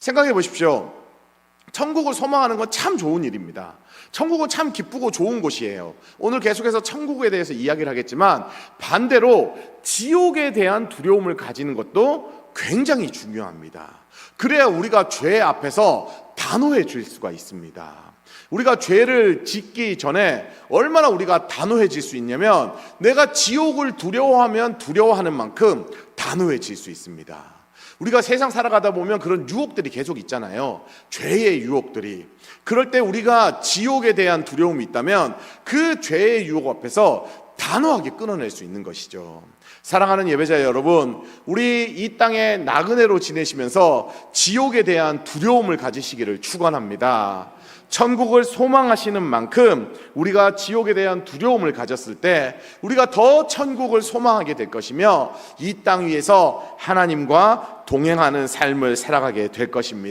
생각해 보십시오. 천국을 소망하는 건 참 좋은 일입니다. 천국은 참 기쁘고 좋은 곳이에요. 오늘 계속해서 천국에 대해서 이야기를 하겠지만 반대로 지옥에 대한 두려움을 가지는 것도 굉장히 중요합니다. 그래야 우리가 죄 앞에서 단호해질 수가 있습니다. 우리가 죄를 짓기 전에 얼마나 우리가 단호해질 수 있냐면 내가 지옥을 두려워하면 두려워하는 만큼 단호해질 수 있습니다. 우리가 세상 살아가다 보면 그런 유혹들이 계속 있잖아요. 죄의 유혹들이. 그럴 때 우리가 지옥에 대한 두려움이 있다면 그 죄의 유혹 앞에서 단호하게 끊어낼 수 있는 것이죠. 사랑하는 예배자 여러분, 우리 이 땅에 나그네로 지내시면서 지옥에 대한 두려움을 가지시기를 축원합니다. 천국을 소망하시는 만큼 우리가 지옥에 대한 두려움을 가졌을 때 우리가 더 천국을 소망하게 될 것이며 이 땅 위에서 하나님과 동행하는 삶을 살아가게 될 것입니다.